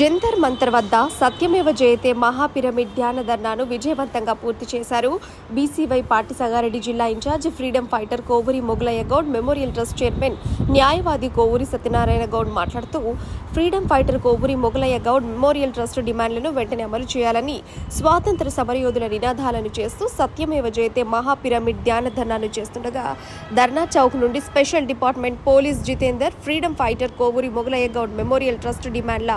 జంతర్ మంతర్ వద్ద సత్యమేవ జయతే మహాపిరమిడ్ ధ్యాన ధర్నాను విజయవంతంగా పూర్తి చేశారు. బీసీవై పార్టీ సంగారెడ్డి జిల్లా incharge freedom fighter Kovuri Mogalaiah Goud memorial trust chairman న్యాయవాది కోవూరి సత్యనారాయణ గౌడ్ మాట్లాడుతూ freedom fighter Kovuri Mogalaiah Goud memorial trust డిమాండ్లను వెంటనే అమలు చేయాలని స్వాతంత్ర సమరయోధుల నినాదాలను చేస్తూ సత్యమేవ జయతే మహాపిరమిడ్ ధ్యాన ధర్నాను చేస్తుండగా ధర్నా చౌక్ నుండి special department police Jitender freedom fighter Kovuri Mogalaiah Goud memorial trust డిమాండ్ల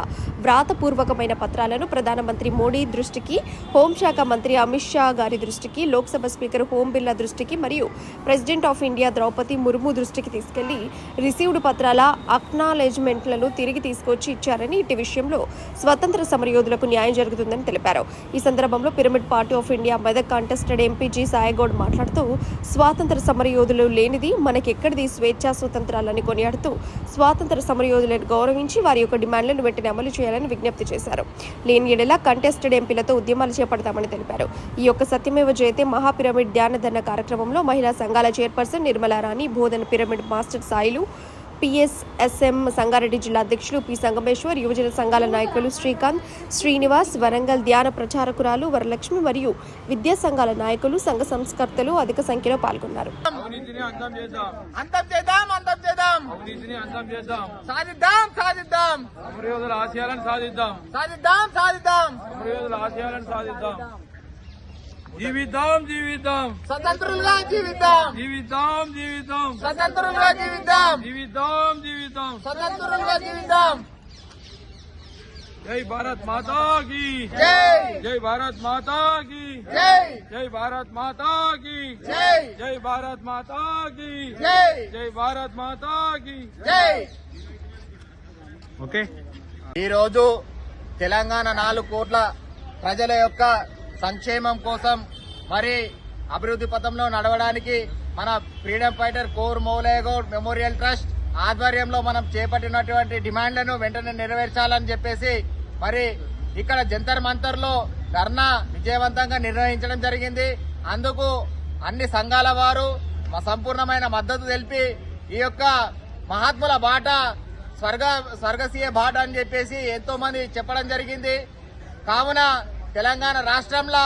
వ్రాతపూర్వకమైన పత్రాలను ప్రధానమంత్రి మోడీ దృష్టికి హోంశాఖ మంత్రి అమిత్ షా గారి దృష్టికి లోక్సభ స్పీకర్ ఓం బిర్లా దృష్టికి మరియు president of India Droupadi Murmu దృష్టికి తీసుకెళ్ళి రిసీవ్డ్ పత్రాల అక్నాలెడ్జ్మెంట్లను తిరిగి తీసుకొచ్చి ఇచ్చారని ఇటు విషయంలో స్వతంత్ర సమరయోధులకు న్యాయం జరుగుతుందని తెలిపారు. ఈ సందర్భంలో pyramid party of India Medak contested MPG Sayagoud మాట్లాడుతూ స్వాతంత్ర సమరయోధులు లేనిది మనకెక్కడిది స్వేచ్ఛా స్వతంత్రాలని కొనియాడుతూ స్వాతంత్ర సమరయోధులను గౌరవించి వారి యొక్క డిమాండ్లను వెంటనే అమలు చేయాలని విజ్ఞప్తి చేశారు. లేని ఎడల కంటెస్టెడ్ ఎంపీలతో ఉద్యమాలు చేపడతామని తెలిపారు. ఈ యొక్క సత్యమేవ జయతే మహాపిరమిడ్ ధ్యాన కార్యక్రమంలో మహిళా సంఘాల chairperson Nirmala Rani Bodhan pyramid master Sailu PSSM Sangareddy జిల్లా అధ్యక్షులు పి సంగమేశ్వర్ యువజన సంఘాల నాయకులు శ్రీకాంత్ శ్రీనివాస్ వరంగల్ ధ్యాన ప్రచారకురాలు వరలక్ష్మి మరియు విద్యా సంఘాల నాయకులు సంఘ సంస్కర్తలు అధిక సంఖ్యలో పాల్గొన్నారు. చేద్దాం అవినీతిని అంతం చేద్దాం. సాధిద్దాం సాధిద్దాం. అమరయోధుల ఆశయాలను సాధిద్దాం. సాధిద్దాం సాధిద్దాం. అమరయోధుల ఆశయాలను సాధిద్దాం. జీవిద్దాం జీవిద్దాం. స్వతంత్రులుగా జీవిద్దాం. జీవిద్దాం జీవిద్దాం. స్వతంత్రులుగా జీవిద్దాం. జీవిద్దాం జీవిద్దాం. స్వతంత్రులుగా జీవిద్దాం. జై భారత్ మాతాకి జై భారత్ మాతాకి జై భారత్ మాతాకి జై భారత్ మాతాకి జై భారత్ మాతాకి ఓకే ఈరోజు తెలంగాణ నాలుగు కోట్ల ప్రజల యొక్క సంక్షేమం కోసం మరి అభివృద్ధి పథంలో నడవడానికి మన ఫ్రీడమ్ ఫైటర్ కోర్ మౌలయగౌడ్ మెమోరియల్ ట్రస్ట్ ఆధ్వర్యంలో మనం చేపట్టినటువంటి డిమాండ్లను వెంటనే నెరవేర్చాలని చెప్పేసి మరి ఇక్కడ జంతర్ మంతర్లో ధర్నా విజయవంతంగా నిర్వహించడం జరిగింది. అందుకు అన్ని సంఘాల వారు సంపూర్ణమైన మద్దతు తెలిపి ఈ యొక్క మహాత్ముల బాట స్వర్గ స్వర్గసీయ బాట అని చెప్పేసి ఎంతో మంది చెప్పడం జరిగింది. కావున తెలంగాణ రాష్ట్రంలో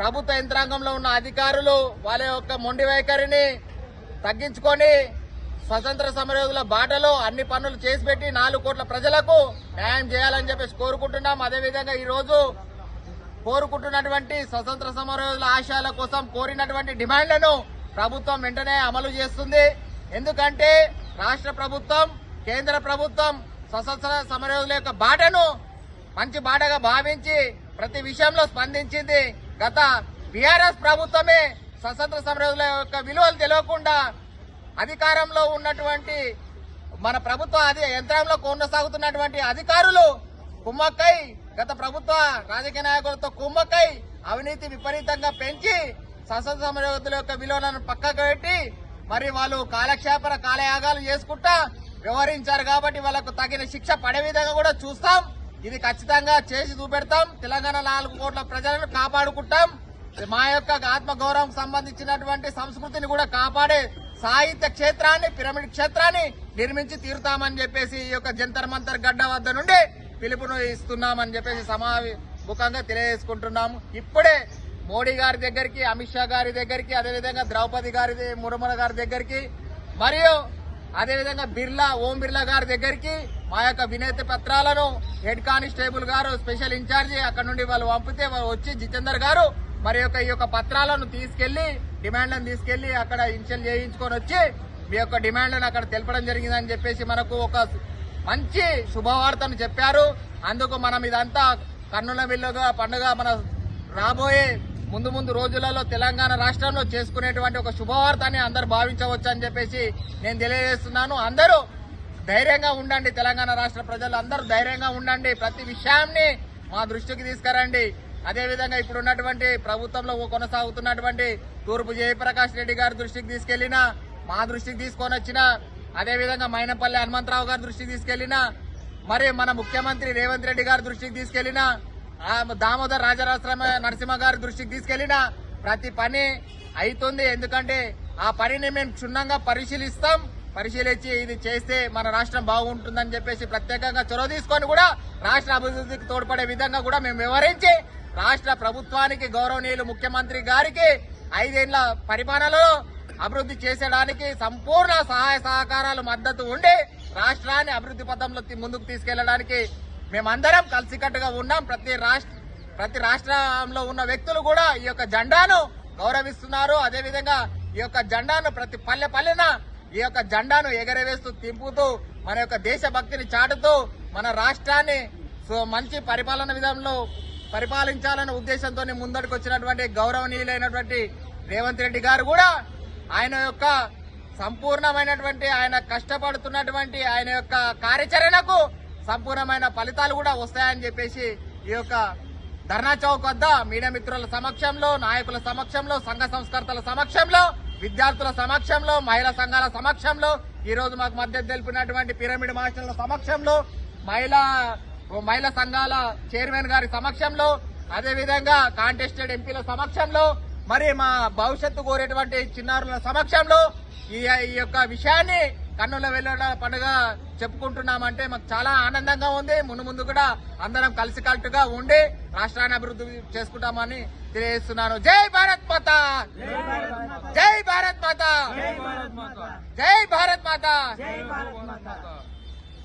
ప్రభుత్వ యంత్రాంగంలో ఉన్న అధికారులు వాళ్ళ యొక్క మొండి వైఖరిని తగ్గించుకొని స్వతంత్ర సమరయోగుల బాటలో అన్ని పనులు చేసి పెట్టి నాలుగు కోట్ల ప్రజలకు న్యాయం చేయాలని చెప్పేసి కోరుకుంటున్నాం. అదేవిధంగా ఈరోజు కోరుకుంటున్నటువంటి స్వతంత్ర సమరయోధుల ఆశయాల కోసం కోరినటువంటి డిమాండ్లను ప్రభుత్వం వెంటనే అమలు చేస్తుంది. ఎందుకంటే రాష్ట్ర ప్రభుత్వం కేంద్ర ప్రభుత్వం స్వతంత్ర సమరయోధుల యొక్క బాటను మంచి బాటగా భావించి ప్రతి విషయంలో స్పందించింది. గత బీఆర్ఎస్ ప్రభుత్వమే స్వతంత్ర సమరయోధుల యొక్క విలువలు తెలియకుండా అధికారంలో ఉన్నటువంటి మన ప్రభుత్వ అది యంత్రంలో కొనసాగుతున్నటువంటి అధికారులు కుమ్మక్కై గత ప్రభుత్వ రాజకీయ నాయకులతో కుమ్మక్కై అవినీతి విపరీతంగా పెంచి స్వతంత్ర సమరయోధుల యొక్క విలువలను పక్కకు పెట్టి మరి వాళ్ళు కాలక్షేపణ కాలయాగాలు చేసుకుంటా వ్యవహరించారు కాబట్టి వాళ్ళకు తగిన శిక్ష పడే విధంగా కూడా చూస్తాం. ఇది ఖచ్చితంగా చేసి చూపెడతాం. తెలంగాణ నాలుగు కోట్ల ప్రజలను కాపాడుకుంటాం. మా యొక్క ఆత్మగౌరవం సంబంధించినటువంటి సంస్కృతిని కూడా కాపాడే సాహిత్య క్షేత్రాన్ని పిరమిడ్ క్షేత్రాన్ని నిర్మించి తీరుతామని చెప్పేసి ఈ యొక్క జంతర్ మంతర్ గడ్డ వద్ద నుండి పిలుపును ఇస్తున్నామని చెప్పేసి సమాముఖంగా తెలియజేసుకుంటున్నాము. ఇప్పుడే మోడీ గారి దగ్గరికి అమిత్ షా గారి దగ్గరికి అదేవిధంగా ద్రౌపది గారి మురమల గారి దగ్గరికి మరియు అదేవిధంగా బిర్లా ఓం బిర్లా గారి దగ్గరికి మా యొక్క వినతి పత్రాలను హెడ్ కానిస్టేబుల్ గారు స్పెషల్ ఇన్ఛార్జి అక్కడ నుండి వాళ్ళు పంపితే వాళ్ళు వచ్చి జితేందర్ గారు మరి యొక్క ఈ యొక్క పత్రాలను తీసుకెళ్ళి డిమాండ్లను తీసుకెళ్ళి అక్కడ ఇన్షియల్ చేయించుకొని వచ్చి మీ యొక్క డిమాండ్లను అక్కడ తెలపడం జరిగిందని చెప్పేసి మనకు ఒక మంచి శుభవార్తను చెప్పారు. అందుకు మనం ఇదంతా కన్నుల విల్లుగా పండుగ మన రాబోయే ముందు ముందు రోజులలో తెలంగాణ రాష్ట్రంలో చేసుకునేటువంటి ఒక శుభవార్తని అందరు భావించవచ్చు అని చెప్పేసి నేను తెలియజేస్తున్నాను. అందరూ ధైర్యంగా ఉండండి తెలంగాణ రాష్ట్ర ప్రజలు అందరూ ధైర్యంగా ఉండండి. ప్రతి విషయాన్ని మా దృష్టికి తీసుకురండి. అదేవిధంగా ఇప్పుడు ఉన్నటువంటి ప్రభుత్వంలో కొనసాగుతున్నటువంటి తూర్పు జయప్రకాష్ రెడ్డి గారి దృష్టికి తీసుకెళ్ళినా మా దృష్టికి తీసుకొని వచ్చిన అదేవిధంగా మైనపల్లి హనుమంతరావు గారి దృష్టికి తీసుకెళ్ళినా మరి మన ముఖ్యమంత్రి రేవంత్ రెడ్డి గారి దృష్టికి తీసుకెళ్ళినా దామోదర్ రాజరాశ్రమ నరసింహ గారి దృష్టికి తీసుకెళ్ళినా ప్రతి పని అవుతుంది ఎందుకంటే ఆ పనిని మేము క్షుణ్ణంగా పరిశీలిస్తాం. పరిశీలించి ఇది చేస్తే మన రాష్ట్రం బాగుంటుందని చెప్పేసి ప్రత్యేకంగా చొరవ తీసుకొని కూడా రాష్ట్ర అభివృద్ధికి తోడ్పడే విధంగా కూడా మేము వివరించి రాష్ట్ర ప్రభుత్వానికి గౌరవనీయులు ముఖ్యమంత్రి గారికి ఐదేళ్ళ పరిపాలనలో అభివృద్ధి చేసేయడానికి సంపూర్ణ సహాయ సహకారాలు మద్దతు ఉండి రాష్ట్రాన్ని అభివృద్ధి పథంలో ముందుకు తీసుకెళ్ళడానికి మేమందరం కలిసికట్టుగా ఉన్నాం. ప్రతి రాష్ట్ర ప్రతి రాష్ట్రంలో ఉన్న వ్యక్తులు కూడా ఈ యొక్క జెండాను గౌరవిస్తున్నారు. అదేవిధంగా ఈ యొక్క జెండాను ప్రతి పల్లె పల్లెన ఈ యొక్క జెండాను ఎగరవేస్తూ తింపుతూ మన యొక్క దేశభక్తిని చాటుతూ మన రాష్ట్రాన్ని సో మంచి పరిపాలన విధంలో పరిపాలించాలన్న ఉద్దేశంతో ముందడుకు వచ్చినటువంటి గౌరవనీయులైనటువంటి రేవంత్ రెడ్డి గారు కూడా ఆయన యొక్క సంపూర్ణమైనటువంటి ఆయన కష్టపడుతున్నటువంటి ఆయన యొక్క కార్యాచరణకు సంపూర్ణమైన ఫలితాలు కూడా వస్తాయని చెప్పేసి ఈ యొక్క ధర్నా చౌక్ వద్ద మీడియా మిత్రుల సమక్షంలో నాయకుల సమక్షంలో సంఘ సంస్కర్తల సమక్షంలో విద్యార్థుల సమక్షంలో మహిళా సంఘాల సమక్షంలో ఈ రోజు మాకు మద్దతు తెలిపినటువంటి పిరమిడ్ మాస్టర్ల సమక్షంలో మహిళా మహిళా సంఘాల చైర్మన్ గారి సమక్షంలో అదేవిధంగా కాంటెస్టెడ్ ఎంపీల సమక్షంలో మరి మా భవిష్యత్తు కోరేటువంటి చిన్నారుల సమక్షంలో ఈ ఈ యొక్క విషయాన్ని కన్నుల వెళ్ళడం పండుగ చెప్పుకుంటున్నామంటే మాకు చాలా ఆనందంగా ఉంది. ముందు ముందు కూడా అందరం కలిసికట్టుగా ఉండి రాష్ట్రాన్ని అభివృద్ధి చేసుకుంటామని తెలియజేస్తున్నాను. జై భారత్ మాత! జై భారత్ మాత! భారత్ మాత! జై భారత్ భారత్ మాత!